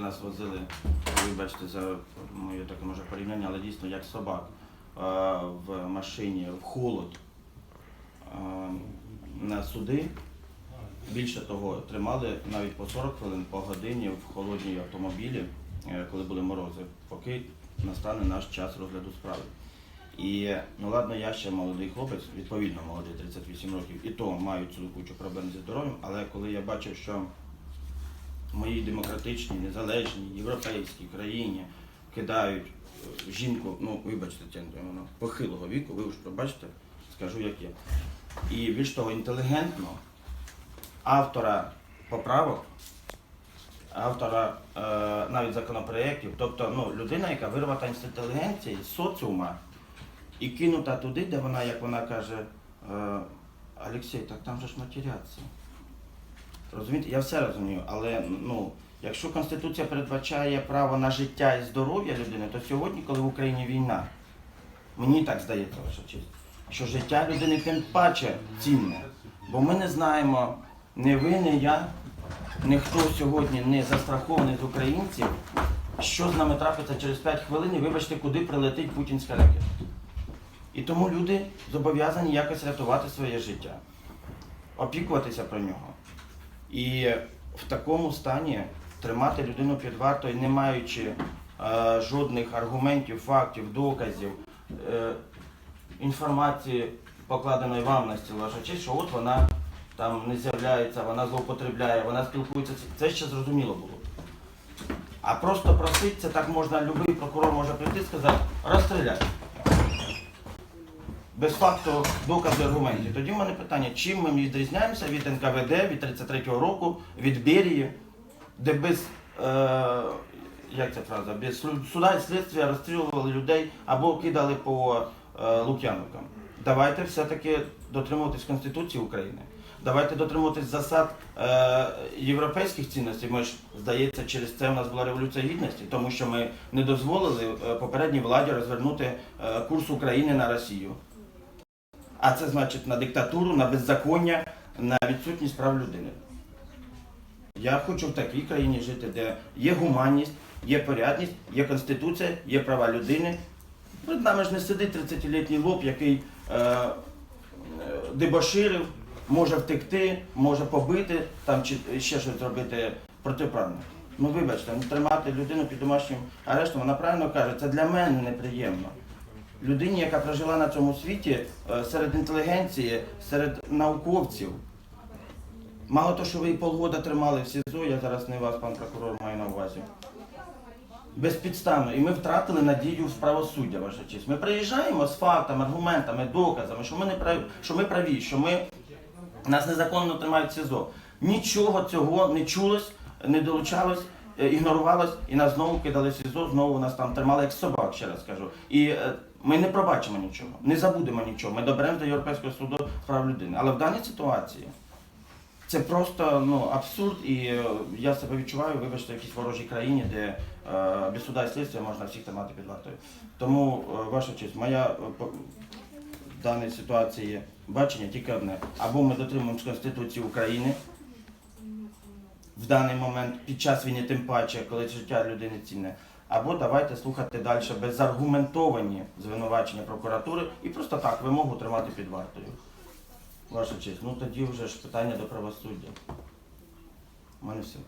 Нас возили, вибачте за моє таке може порівняння, але дійсно як собак е, в машині в холод е, на суди. Більше того, тримали навіть по 40 хвилин по годині в холодній автомобілі, е, коли були морози, поки настане наш час розгляду справи. І ну ладно, я ще молодий хлопець, відповідно молодий, 38 років, і то маю цю кучу проблем зі здоров'ям, але коли я бачив, що в моїй демократичній, незалежній, європейській країні кидають е, жінку, ну вибачте, Тетяна, вона похилого віку, ви ж пробачте, скажу як є. І більш того, інтелігентно автора поправок, автора е, навіть законопроєктів, тобто ну, людина, яка вирвата з інтелігенції, з соціума і кинута туди, де вона, як вона каже, е, Олексій, так там же ж матеряться. Розумієте, я все розумію, але ну, якщо Конституція передбачає право на життя і здоров'я людини, то сьогодні, коли в Україні війна, мені так здається, ваша честь, що життя людини тим паче цінне. Бо ми не знаємо, не ви, не я, ніхто сьогодні не застрахований з українців, що з нами трапиться через 5 хвилин, і вибачте, куди прилетить путінська ракета. І тому люди зобов'язані якось рятувати своє життя, опікуватися про нього. І в такому стані тримати людину під вартою, не маючи е, жодних аргументів, фактів, доказів, е, інформації, покладеної вам на стіл, ваша честь, що от вона там не з'являється, вона злоупотребляє, вона спілкується. Це ще зрозуміло було. А просто просить, це так можна, будь-який прокурор може прийти і сказати, розстріляй. Без факту доказу аргументів. Тоді в мене питання, чим ми відрізняємося від НКВД від 33-го року, від Берії, де без, е, як ця фраза, без суда і слідства розстрілювали людей або кидали по е, Лук'яновкам. Давайте все-таки дотримуватись Конституції України. Давайте дотримуватись засад е, європейських цінностей. Ми ж, здається, через це у нас була революція гідності, тому що ми не дозволили е, попередній владі розвернути е, курс України на Росію. А це значить на диктатуру, на беззаконня, на відсутність прав людини. Я хочу в такій країні жити, де є гуманність, є порядність, є конституція, є права людини. Перед нами ж не сидить 30-літній лоб, який е, дебоширив, може втекти, може побити там, чи ще щось зробити протиправне. Ну вибачте, ну, тримати людину під домашнім арештом, вона правильно каже, це для мене неприємно людині, яка прожила на цьому світі е, серед інтелігенції, серед науковців. Мало того, що ви полгода тримали в СІЗО, я зараз не вас, пан прокурор, маю на увазі. Безпідставно. І ми втратили надію в правосуддя, ваша честь. Ми приїжджаємо з фактами, аргументами, доказами, що ми не праві, що ми праві, що ми нас незаконно тримають в СІЗО. Нічого цього не чулось, не долучалось, ігнорувалось, і нас знову кидали в СІЗО, знову нас там тримали як собак, ще раз кажу. І е, ми не пробачимо нічого, не забудемо нічого. Ми доберемо до Європейського суду прав людини. Але в даній ситуації це просто ну, абсурд, і е, я себе відчуваю, вибачте, в якійсь ворожій країні, де е, без суда і слідства можна всіх тримати під вартою. Тому, е, ваша честь, моя е, в даній ситуації бачення тільки одне. Або ми дотримуємося Конституції України даний момент, під час війни, тим паче, коли життя людини цінне. Або давайте слухати далі безаргументовані звинувачення прокуратури і просто так вимогу тримати під вартою. Ваша честь, ну тоді вже ж питання до правосуддя. У мене все.